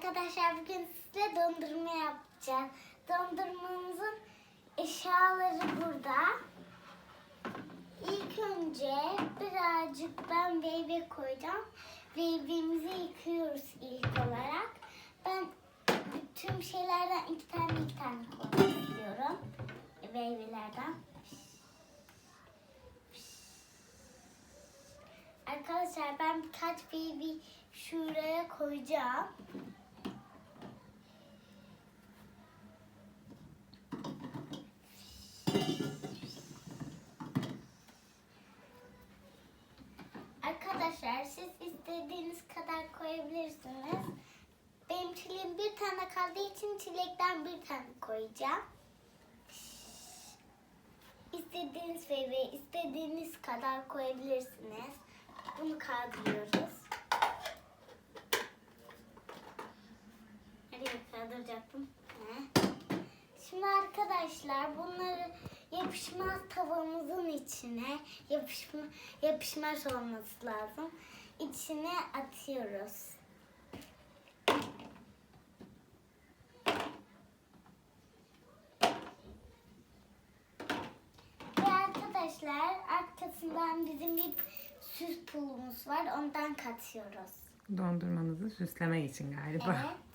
Arkadaşlar bugün size dondurma yapacağım. Dondurmamızın eşyaları burada. İlk önce birazcık ben meyve koyacağım. Meyvemizi yıkıyoruz ilk olarak. Ben bütün şeylerden iki tane iki tane koymak istiyorum. Meyvelerden. Arkadaşlar ben birkaç meyve şuraya koyacağım. Arkadaşlar siz istediğiniz kadar koyabilirsiniz. Benim çileğim bir tane kaldığı için çilekten bir tane koyacağım. İstediğiniz meyveyi istediğiniz kadar koyabilirsiniz. Bunu kaldırıyoruz. Nereye kaldıracaktım? Şimdi arkadaşlar bunları yapışmaz tavamızın içine yapışma, yapışmaz olması lazım. İçine atıyoruz. Ve arkadaşlar arkasından bizim bir süs pulumuz var. Ondan katıyoruz. Dondurmanızı süslemek için galiba. Evet.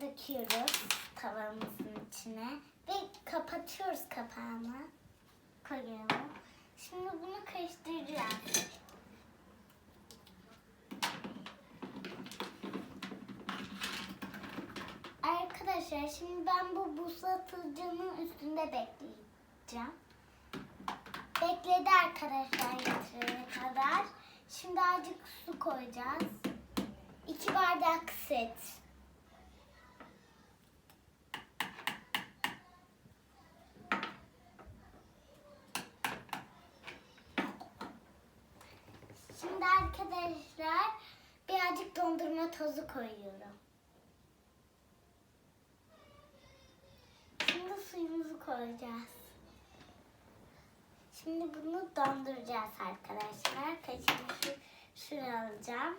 Döküyoruz tavamızın içine ve kapatıyoruz kapağını. Koyuyorum. Şimdi bunu karıştıracağız. Arkadaşlar şimdi ben bu buzlatıcının üstünde bekleyeceğim. Bekledi arkadaşlar getirene kadar. Şimdi azıcık su koyacağız. İki bardak süt. Şimdi arkadaşlar birazcık dondurma tozu koyuyorum. Şimdi suyumuzu koyacağız. Şimdi bunu donduracağız arkadaşlar. Kaşığımı şu, şuraya alacağım.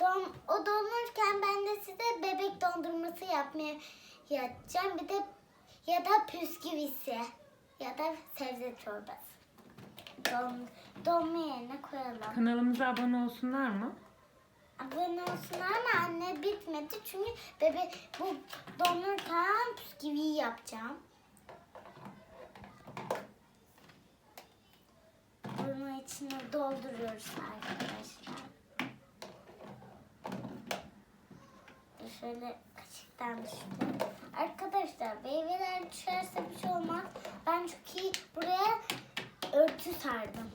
Don, o donurken ben de size bebek dondurması yapmaya yapacağım. Bir de ya da püsküvisi ya da sebze çorbası. Don, donma yerine koyalım. Kanalımıza abone olsunlar mı? Abone olsunlar ama anne bitmedi çünkü bebe bu donurken püsküviyi yapacağım. Bunu içine dolduruyoruz arkadaşlar. Şöyle kaşıktan düştü. Arkadaşlar meyveler düşerse bir şey olmaz. Ben çok iyi buraya örtü sardım.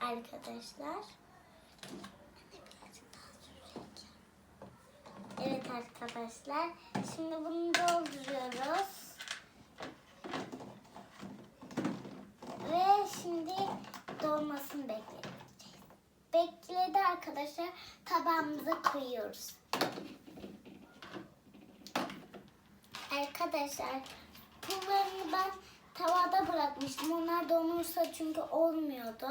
Arkadaşlar. Evet arkadaşlar. Şimdi bunu dolduruyoruz. Ve şimdi dolmasını bekleyeceğiz. Bekledi arkadaşlar. Tabağımıza koyuyoruz. Arkadaşlar pullarını ben tavada bırakmıştım. Onlar donursa çünkü olmuyordu.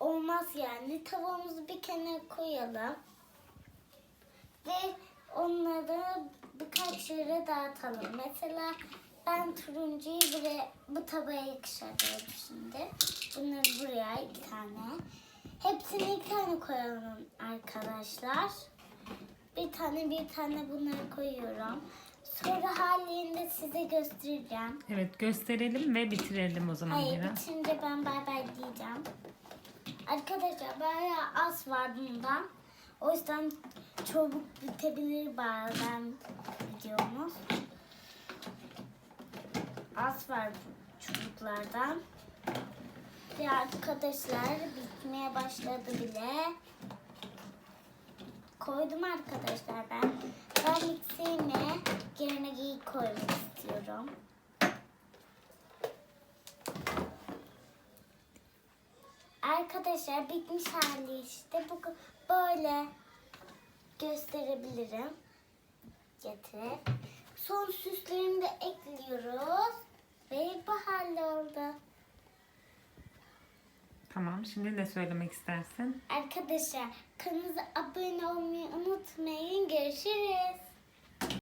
Olmaz yani. Tavamızı bir kenara koyalım. Ve onları birkaç yere dağıtalım. Mesela ben turuncuyu buraya, bu tabaya yakıştırıyorum şimdi. Bunları buraya iki tane. Hepsini iki tane koyalım arkadaşlar. Bir tane bir tane bunları koyuyorum. Sonra halinde size göstereceğim. Evet gösterelim ve bitirelim o zaman Hayır Mira. bitince ben bay bay diyeceğim. Arkadaşlar bayağı az var bundan. O yüzden çabuk bitebilir bazen videomuz. Az var bu çubuklardan. Ve arkadaşlar bitmeye başladı bile. Koydum arkadaşlar ben. Ben mikserime yerine geyik koymak istiyorum. Arkadaşlar bitmiş hali işte. Bu böyle gösterebilirim. Getir. Son süslerini de ekliyoruz. Ve bu halde oldu. Tamam. Şimdi ne söylemek istersin? Arkadaşlar kanalımıza abone olmayı unutmayın. Görüşürüz.